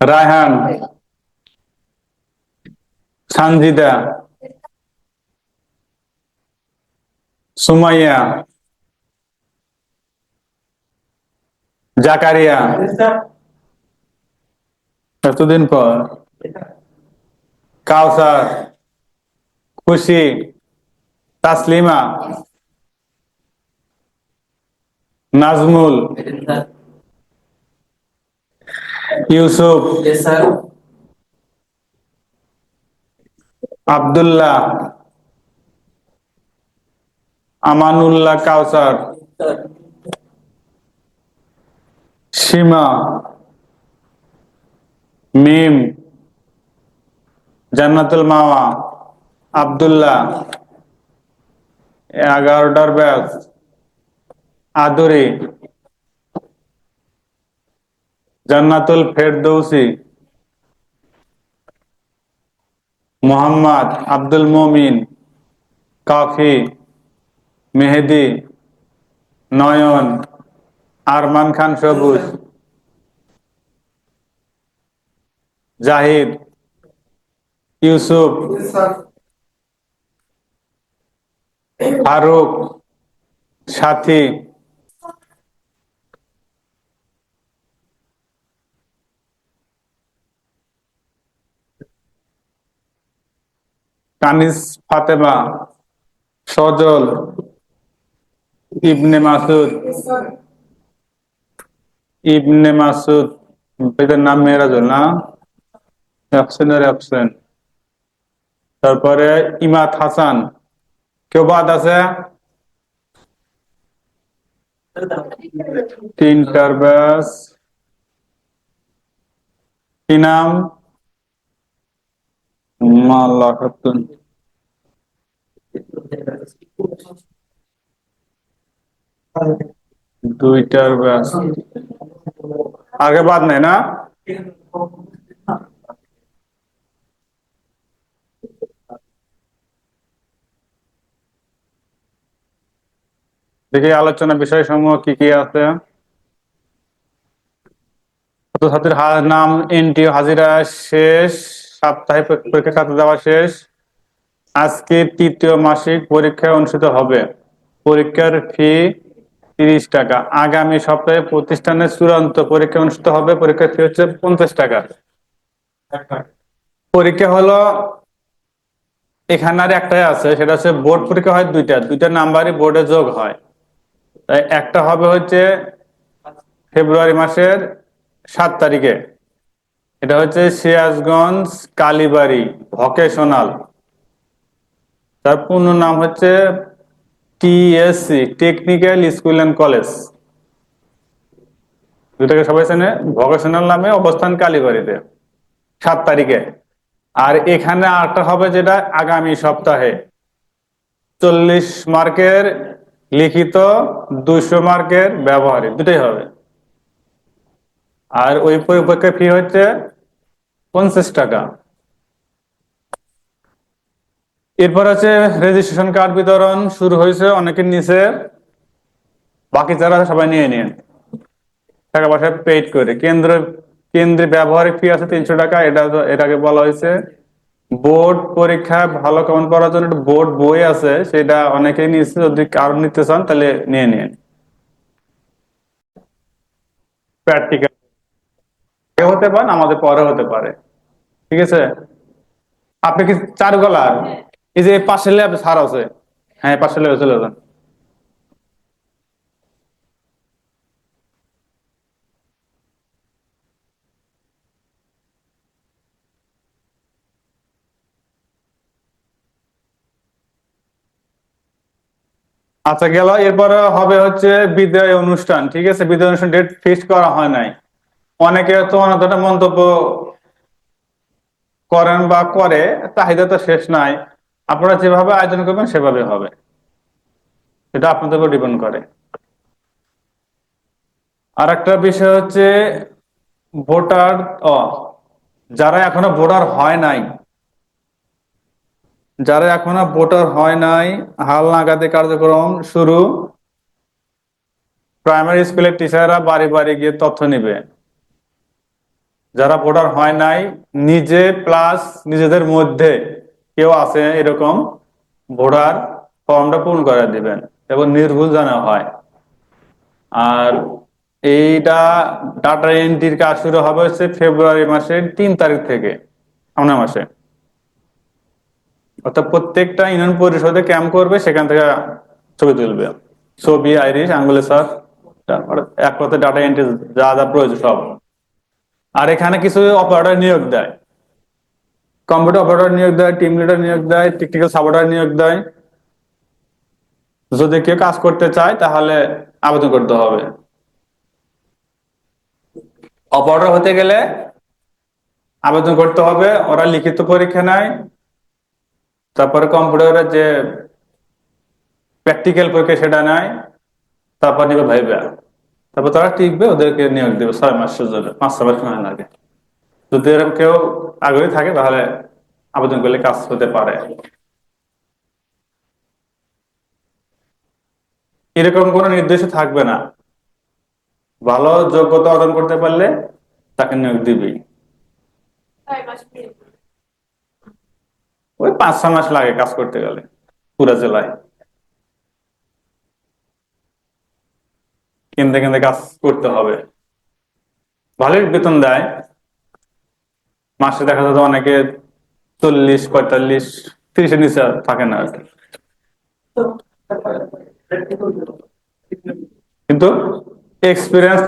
রায়হান সানজিদা সুমাইয়া জাকারিয়া এতদিন পর কাউসার খুশি তাসলিমা নাজমুল ইউসুফ. আব্দুল্লাহ। আমানুল্লাহ কাউসার। সীমা। মিম। জান্নাতুল মাওয়া। আব্দুল্লাহ। এগারোটার ব্যাস আদুরি। জান্নাতুল ফেরদৌসি, মোহাম্মদ আব্দুল মমিন কাফি মেহেদি, নয়ন, আরমান খান সবুজ, জাহিদ, ইউসুফ, ফারুক, সাথী কানিস, ফাতেমা, সজল, ইবনে মাসুদ। ইবনে মাসুদ, এদের নাম মেয়েরাজুল, না? তারপরে ইমাদ হাসান। কেউ বাদ আছে? তিনটার ব্যাস। কি নাম? মাল্লা খাতুন দুইটার ব্যাস। আগে বাদ নেই না? দেখি আলোচনা বিষয় সমূহ কি কি আছে। ছাত্রছাত্রীর নাম এনটিও হাজিরা শেষ। সাপ্তাহিক পরীক্ষা খাতা দেওয়া শেষ। আজকে তৃতীয় মাসিক পরীক্ষা অনুষ্ঠিত হবে। পরীক্ষার ফি তিরিশ টাকা। আগামী সপ্তাহে প্রতিষ্ঠানের চূড়ান্ত পরীক্ষা অনুষ্ঠিত হবে। পরীক্ষার ফি হচ্ছে পঞ্চাশ টাকা। পরীক্ষা হলো এখানে আর একটাই আছে, সেটা হচ্ছে বোর্ড পরীক্ষা হয় দুইটা। দুইটা নাম্বারই বোর্ডে যোগ হয়। তাই একটা হবে হচ্ছে ফেব্রুয়ারি মাসের সাত তারিখে। এটা হচ্ছে সিরাজগঞ্জ কালীবাড়ি, ভকেশনাল। তার পূর্ণ নাম হচ্ছে TSC, technical school and college. দুটাকে সবাই চেনে? ভকেশনাল নামে অবস্থান কালীবাড়িতে, সাত তারিখে। আর এখানে আরেকটা হবে যেটা আগামী সপ্তাহে। চল্লিশ মার্কের লিখিত দুইশো মার্কের ব্যবহারিক, দুটাই হবে। আর ওই পরীক্ষার ফি হচ্ছে পঞ্চাশ টাকা। এরপর আছে রেজিস্ট্রেশন কার্ড বিতরণ, শুরু হয়েছে অনেকের নিচে। বাকি যারা সবাই নিয়ে নিন। টাকা পয়সা পেড করে। কেন্দ্র, কেন্দ্রে ব্যবহারিক ফি আছে তিনশো টাকা, এটা এটাকে বলা হয়েছে। বোর্ড পরীক্ষা ভালো কেমন করার জন্য বোর্ড বই আছে, সেটা অনেকেই নিচ্ছে যদি কারও নিতে চান, তাহলে নিয়ে নিন। প্র্যাকটিক্যাল হতে পারে আমাদের পরে হতে পারে। ঠিক আছে? আপনি কি চারুকলার এই যে পাশের ল্যাব সার আছে। হ্যাঁ পাশের ল্যাবে চলে যান। আচ্ছা গেল। এরপরে হবে হচ্ছে বিদায় অনুষ্ঠান। ঠিক আছে? বিদায় অনুষ্ঠান ডেট ফিক্স করা হয় নাই। অনেকে তো অনেকটা মন্তব্য করেন বা করে, চাহিদা তো শেষ নাই। আপনারা যেভাবে আয়োজন করবেন, সেভাবে হবে। এটা আপনাদের উপর ডিপেন্ড করে। আর একটা বিষয় হচ্ছে ভোটার, ও, যারা এখনও ভোটার হয় নাই, যারা এখনও ভোটার হয় নাই, হাল নাগাদে কার্যক্রম শুরু। প্রাইমারি স্কুলের টিচাররা বাড়ি বাড়ি গিয়ে তথ্য নিবে। যারা ভোটার হয় নাই, নিজে প্লাস নিজেদের মধ্যে কেউ আছে এরকম ভোটার ফর্মটা পূরণ করে দিবেন এবং নির্ভুল জানা হয়। আর এইটা ডাটা এন্ট্রির কাজ শুরু হবে হচ্ছে ফেব্রুয়ারি মাসের তিন তারিখ থেকে সামনের মাসে। অর্থাৎ প্রত্যেকটা ইউনিয়ন পরিষদে ক্যাম্প করবে, সেখান থেকে ছবি তুলবে। ছবি, আইরিশ, আঙ্গুলে সার এক কথায় ডাটা এন্ট্রি যা যা প্রয়োজন সব। আর এখানে কিছু অপারেটর নিয়োগ দেয়। কম্পিউটার অপারেটর নিয়োগ দেয় টিম লিডার নিয়োগ দেয় টেকনিক্যাল সাপোর্টার নিয়োগ দেয়। যদি কেউ কাজ করতে চায়, তাহলে আবেদন করতে হবে। অপারেটর হতে গেলে আবেদন করতে হবে, ওরা লিখিত পরীক্ষা নেয়। তারপরে কম্পিউটারের যে প্র্যাকটিক্যাল পরীক্ষা, সেটা নেয়। তারপর নিবে ভাইবা তারপর তারা টিকবে ওদেরকে নিয়োগ দেবে ছয় মাসের জন্য পাঁচ ছয় মাস সময় লাগে। যদি এরকম কেউ আগ্রহী থাকে তাহলে আবেদন করলে কাজ হতে পারে। এরকম কোনো নির্দেশ থাকবে না। ভালো যোগ্যতা অর্জন করতে পারলে তাকে নিয়োগ দিবি। ওই পাঁচ ছ মাস লাগে কাজ করতে গেলে পুরা জেলায়। কেন্দ্রে কেন্দ্রে কাজ করতে হবে। ভালোই বেতন দেয়। মাসে দেখা যাচ্ছে অনেকে চল্লিশ, পঁয়তাল্লিশ, তিরিশের নিচে থাকে না আর কি। কিন্তু এক্সপিরিয়েন্স